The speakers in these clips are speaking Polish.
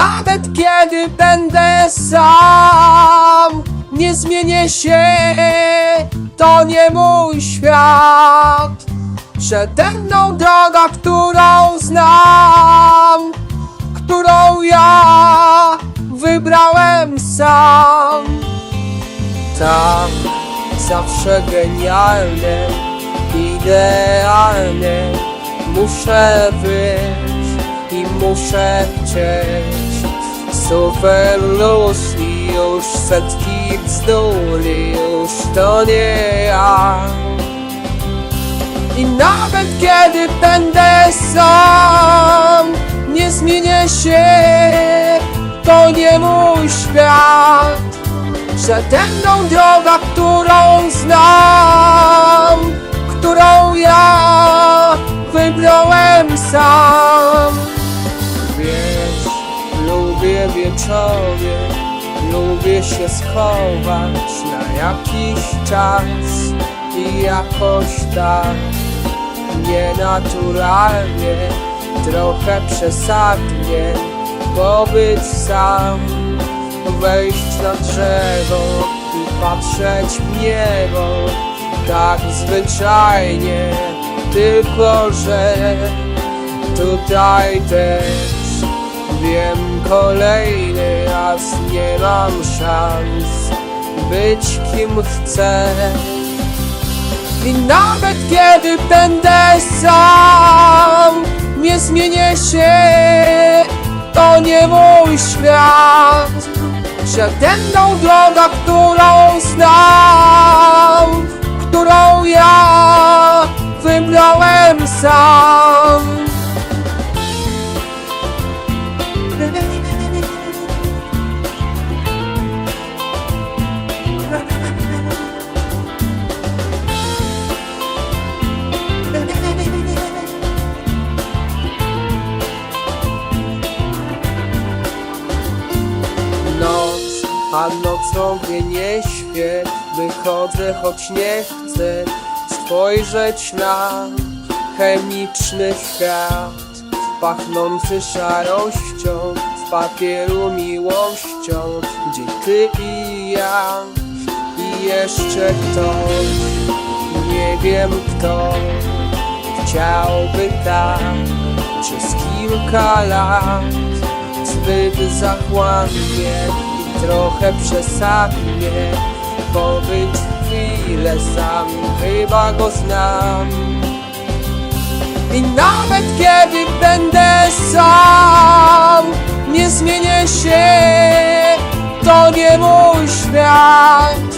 nawet kiedy będę sam, nie zmienię się, to nie mój świat. Przede mną droga, którą znam, którą ja wybrałem sam. Tam zawsze genialnie, idealnie muszę być i muszę chcieć. Super luz i już setki bzduli, już to nie ja. I nawet kiedy będę sam, nie zmienię się, to nie mój świat. Przede mną droga, którą znam, którą ja wybrałem sam. Wieczory, lubię się schować na jakiś czas i jakoś tak nienaturalnie, trochę przesadnie pobyć sam, wejść na drzewo i patrzeć w niebo, tak zwyczajnie, tylko że tutaj też wiem kolejny raz nie mam szans być kim chcę. I nawet kiedy będę sam, nie zmienię się, to nie mój świat. Przede mną droga, którą znam, którą ja wybrałem sam. Noc, a nocą mnie nie śpię. Wychodzę, choć nie chcę Spojrzeć na chemiczny świat Pachnący szarością Z papieru miłością. Gdzie ty i ja I jeszcze ktoś? Nie wiem kto Chciałby tak Przez kilka lat zbyt zachłannie trochę przesadnie Pobyć chwilę sam, chyba go znam. I nawet kiedy będę sam Nie zmienię się, to nie mój świat.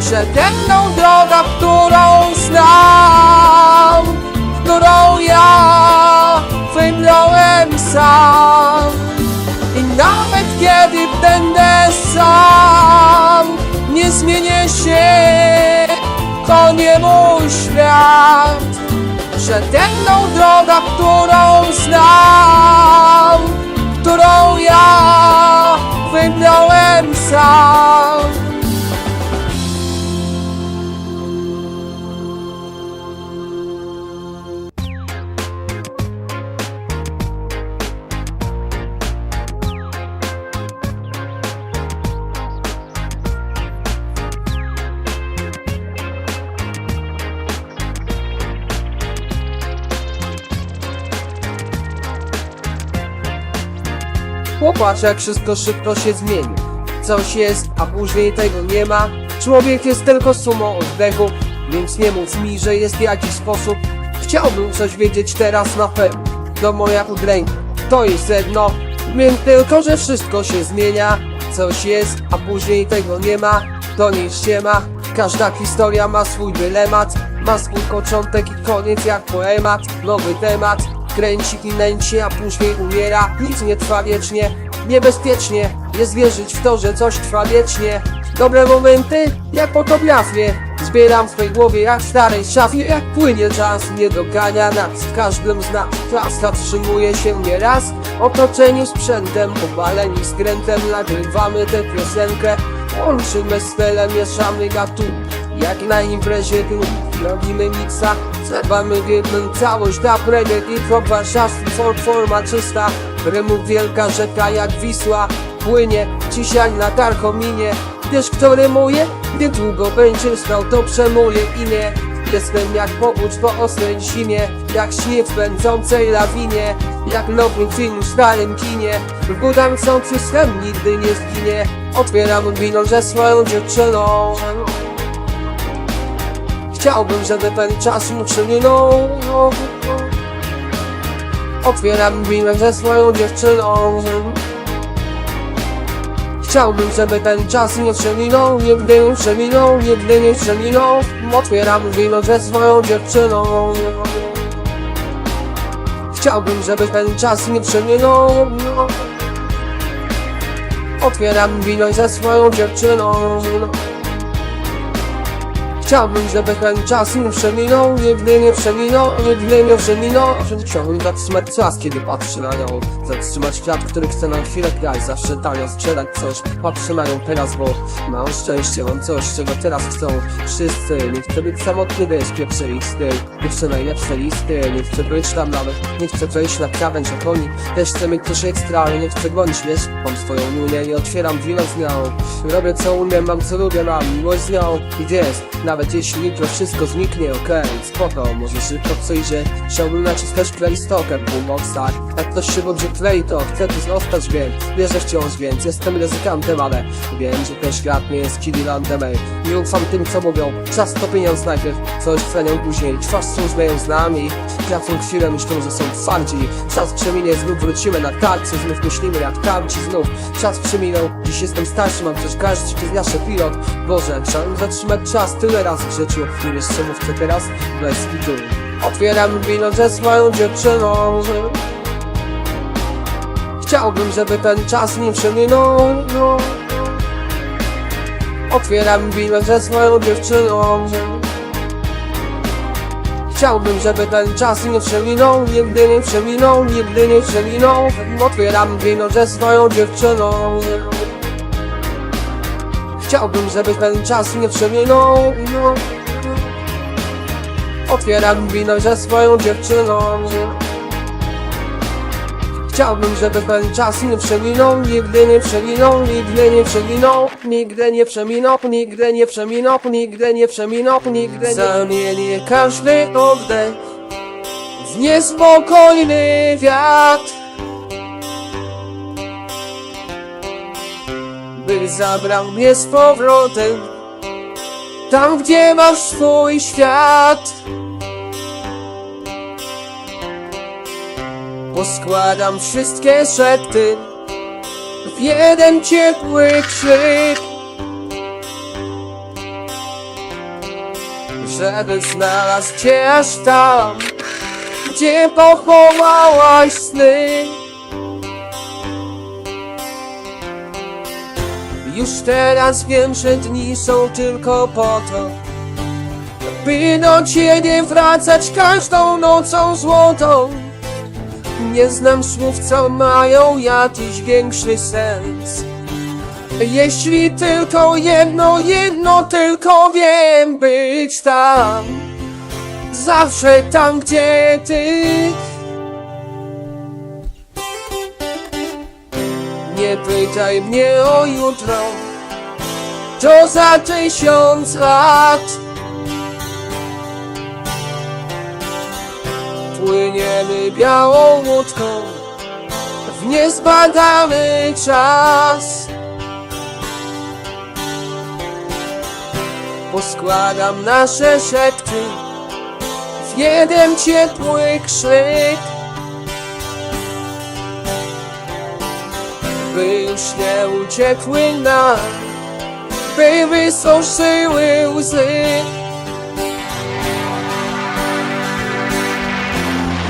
Przede mną droga, którą znam Którą ja wybrałem sam sam, nie zmienię się, to nie mój świat. Przede mną droga, którą znam, którą ja wybrałem sam. Popatrz jak wszystko szybko się zmieni. Coś jest, a później tego nie ma. Człowiek jest tylko sumą oddechów Więc nie mów mi, że jest jakiś sposób. Chciałbym coś wiedzieć teraz na pewno. To moja udręka, to jest sedno Wiem tylko, że wszystko się zmienia. Coś jest, a później tego nie ma. To nic się ma. Każda historia ma swój dylemat. Ma swój początek i koniec jak poemat. Nowy temat. Kręci i nęci, a później umiera. Nic nie trwa wiecznie Niebezpiecznie jest wierzyć w to, że coś trwa wiecznie. Dobre momenty, jak fotografię Zbieram w swej głowie jak w starej szafie Jak płynie czas, nie dogania nas W każdym z nas czas. Zatrzymuje się nieraz Otoczeni sprzętem, obaleni skrętem. Nagrywamy tę piosenkę Łączymy z felem, mieszamy gatunki Jak na imprezie tu robimy miksa Zerwamy w jedną całość Da predet i warszawski forma czysta Rymów wielka rzeka jak Wisła Płynie dzisiaj na Tarchominie. Wiesz kto rymuje? Niedługo będzie stał to przemuje imię. Jestem jak powódź po ostrej zimie Jak śnieg w pędzącej lawinie Jak nowy film w starym kinie. W górach są system nigdy nie zginie. Otwieram wino ze swoją dziewczyną Chciałbym, żeby ten czas przeminął Otwieram wino ze swoją dziewczyną Chciałbym, żeby ten czas nie przeminął, nigdy nie przeminął, nigdy nie przeminął. Otwieram wino ze swoją dziewczyną Chciałbym, żeby ten czas nie przeminął. Otwieram wino ze swoją dziewczyną Chciałbym, żeby ten czas nie przeminął, nigdy nie przeminął, nigdy nie przeminął. Chciałbym zatrzymać czas, kiedy patrzę na nią. Zatrzymać świat, który chce na chwilę grać. Zawsze tanio sprzedać coś, patrzę na nią teraz, bo mam szczęście Mam coś, czego teraz chcą wszyscy. Nie chcę być samotny, wiesz, pierwsze listy Pierwsze najlepsze listy, nie chcę być tam nawet Nie chcę wejść na krawędź jak oni Też chcę mieć coś ekstra, ale nie chcę gonić, wiesz? Mam swoją unię i otwieram wino z nią. Robię co umiem, mam co lubię, mam miłość z nią. I jest, nawet jeśli jutro wszystko zniknie, okej, spoko, może szybko idzie Chciałbym naciskać play stoker w boomboxach Jak ktoś się dobrze play, to chcę tu zostać, więc wierzę wciąż, więc jestem ryzykantem, ale wiem, że ten świat nie jest Kiddylandem, ej. Nie ufam tym, co mówią, czas to pieniądz najpierw. Coś cenią później, twarz są zmieją z nami. Tracą chwilę, myślą, że są twardzi. Czas przeminie, znów wrócimy na tarczy Znów myślimy jak tamci, znów. Czas przeminął, dziś jestem starszy, mam coś każdy, to nasze pilot Boże, chciałem zatrzymać czas. Tyle razy w życiu. Nie wiesz czemu chcę teraz? Bez kitu Otwieram wino ze swoją dziewczyną Chciałbym, żeby ten czas nie przeminął no. Otwieram wino ze swoją dziewczyną Chciałbym, żeby ten czas nie przeminął, nigdy nie przeminął, nigdy nie przeminął Otwieram wino ze swoją dziewczyną Chciałbym, żeby ten czas nie przeminął no. Otwieram wino ze swoją dziewczyną Chciałbym, żeby ten czas nie przeminął, nigdy nie przeminął, nigdy nie przeminął, nigdy nie przeminął, nigdy nie przeminął, nigdy nie przeminął, nigdy nie Zamienię każdy oddech w niespokojny wiatr By zabrał mnie z powrotem tam, gdzie masz swój świat Poskładam wszystkie szepty w jeden ciepły krzyk Żeby znalazł cię aż tam, gdzie pochowałaś sny. Już teraz wiem, że dni są tylko po to By do ciebie wracać każdą nocą złotą Nie znam słów, co mają jakiś większy sens. Jeśli tylko jedno, jedno tylko wiem Być tam. Zawsze tam, gdzie ty. Nie pytaj mnie o jutro. To za tysiąc lat Płyniemy białą łódką W niezbadany czas Poskładam nasze szepty W jeden ciepły krzyk by już nie uciekły nam, by wysuszyły łzy.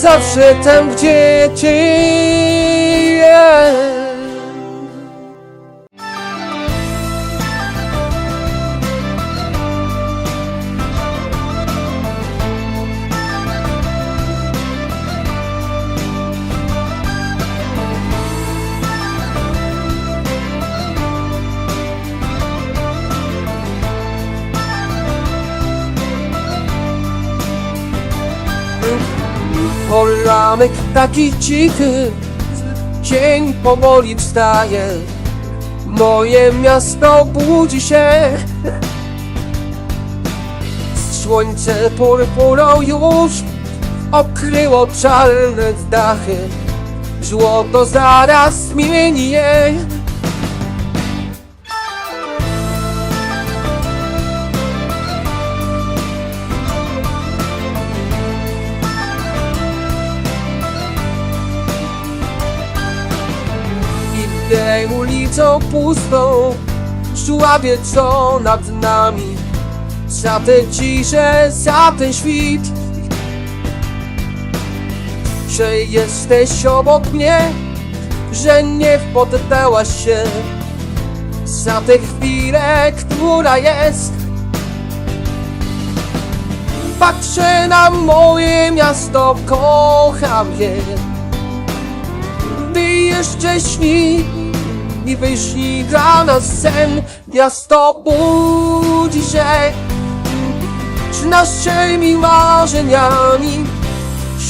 Zawsze tam, gdzie ty yeah. Poranek taki cichy. Dzień powoli wstaje. Moje miasto budzi się. Słońce purpurą już Okryło czarne dachy Złoto zaraz zmieni je ulicą pustą Żławie co nad nami. Za tę ciszę, za ten świt Że jesteś obok mnie Że nie poddałaś się. Za tę chwilę, która jest Patrzę na moje miasto, kocham je. Ty jeszcze śni i wyśni dla nas sen Miasto budzi się. Z naszymi marzeniami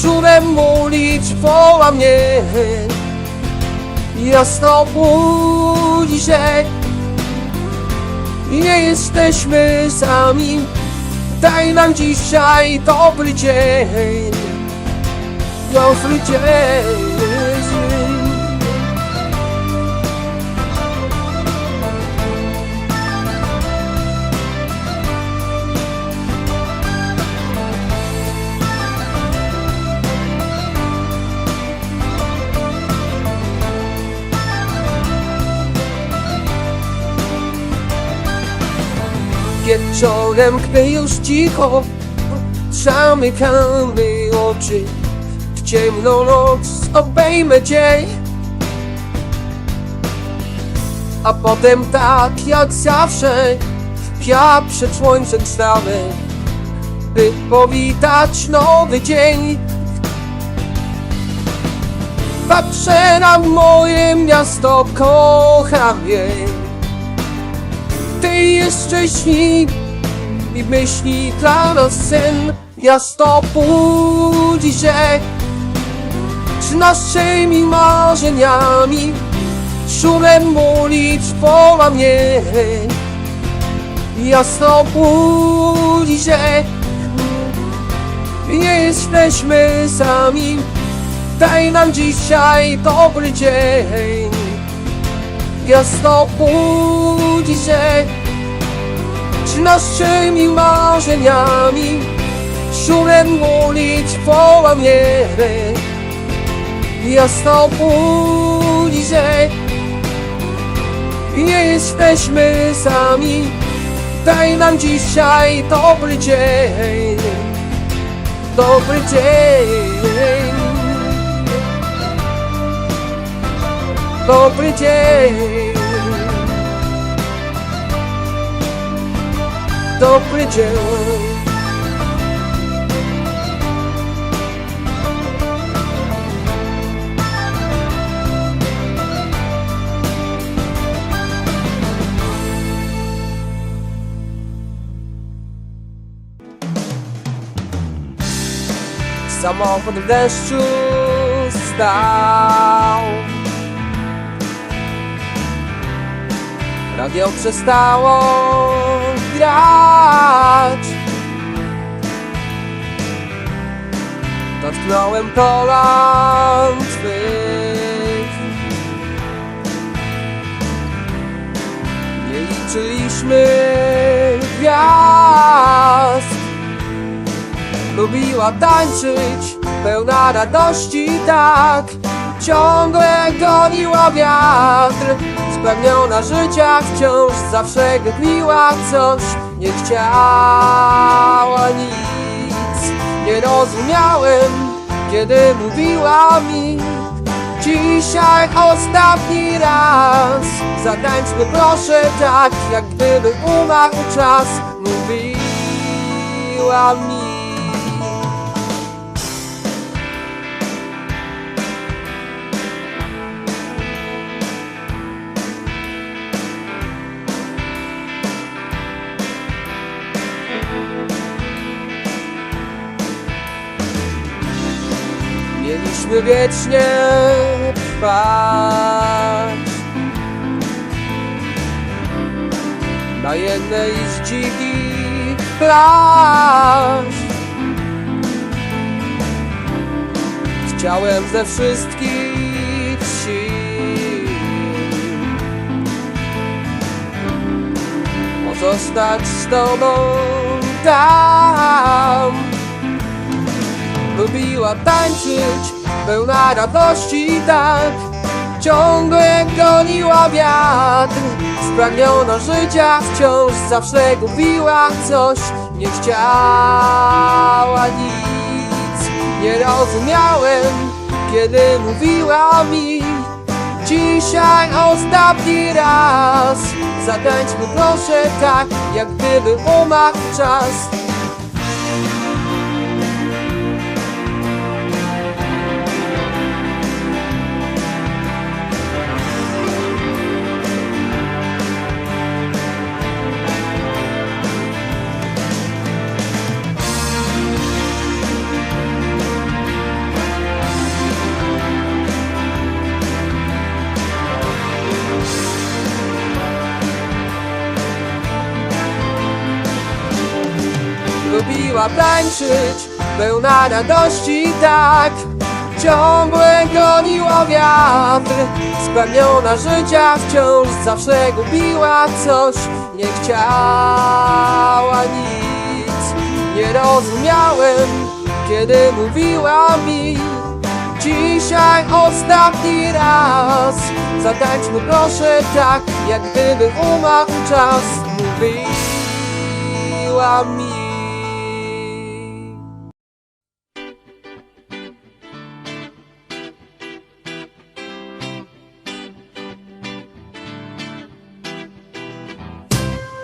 Szumem ulic woła mnie. Miasto budzi się. Nie jesteśmy sami. Daj nam dzisiaj dobry dzień. Dobry dzień Gdy już cicho Zamykamy oczy W ciemną noc obejmę dzień. A potem tak jak zawsze Ja przed słońcem stanę By powitać nowy dzień. Patrzę na moje miasto, kocham je ty jeszcze śni i myśli dla nas sen Miasto budzi się z naszymi marzeniami. Szumem ulic woła mnie. Jasno budzi się Nie jesteśmy sami. Daj nam dzisiaj dobry dzień. Jasno budzi się z naszymi marzeniami Szumem ulic woła mnie Jasno budzi się Nie jesteśmy sami. Daj nam dzisiaj dobry dzień Dobry dzień. Dobry dzień. Dobry dzień. Samochód w deszczu stał Radio przestało grać. Dotknąłem kolan twych Nie liczyliśmy gwiazd. Lubiła tańczyć, pełna radości tak. Ciągle goniła wiatr Spragniona życia wciąż zawsze gniła coś. Nie chciała nic. Nie rozumiałem, kiedy mówiła mi. Dzisiaj ostatni raz. Zatańczmy proszę tak, jak gdyby umarł czas. Mówiła mi Mieliśmy wiecznie trwać. Na jednej z dzikich plaż. Chciałem ze wszystkich sił. Pozostać z tobą tam Lubiła tańczyć, pełna radości tak. Ciągle goniła wiatr Spragniona życia wciąż zawsze gubiła coś. Nie chciała nic Nie rozumiałem, kiedy mówiła mi. Dzisiaj ostatni raz Zatańczmy proszę tak, jak gdyby umarł czas Lubiła tańczyć, pełna radości tak. Ciągle goniła wiatr. Spragniona życia wciąż zawsze gubiła coś. Nie chciała nic. Nie rozumiałem, kiedy mówiła mi. Dzisiaj ostatni raz. Zatańczmy proszę tak, jak gdyby umarł czas Mówiła mi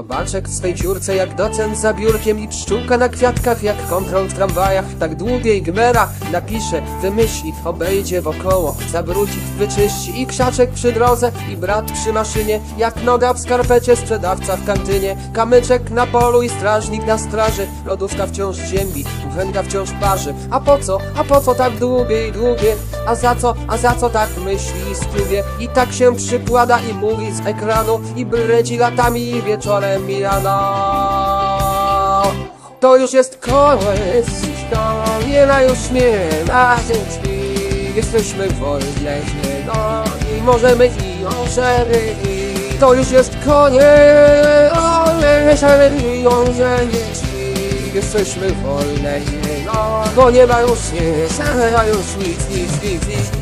Robaczek w swej ciurce jak docent za biurkiem i pszczółka na kwiatkach jak kontrol w tramwajach. Tak długiej gmera napisze, wymyśli, obejdzie wokoło, zawróci, wyczyści i krzaczek przy drodze i brat przy maszynie. Jak noga w skarpecie, sprzedawca w kantynie. Kamyczek na polu i strażnik na straży. Lodówka wciąż ziemi, kuchenka wciąż parzy. A po co, a po co tak długie i długie? A za co, a za co tak myśli skrywie I tak się przykłada i mówi z ekranu I breci latami i wieczorem mijana. To już jest koniec historii, na już nie ma się drzwi. Jesteśmy wolni, no i możemy i możemy i To już jest koniec, o, nie, nie, nie, Jesteśmy wolni, no Bo nie ma już nie, już nic, nic, nic, nic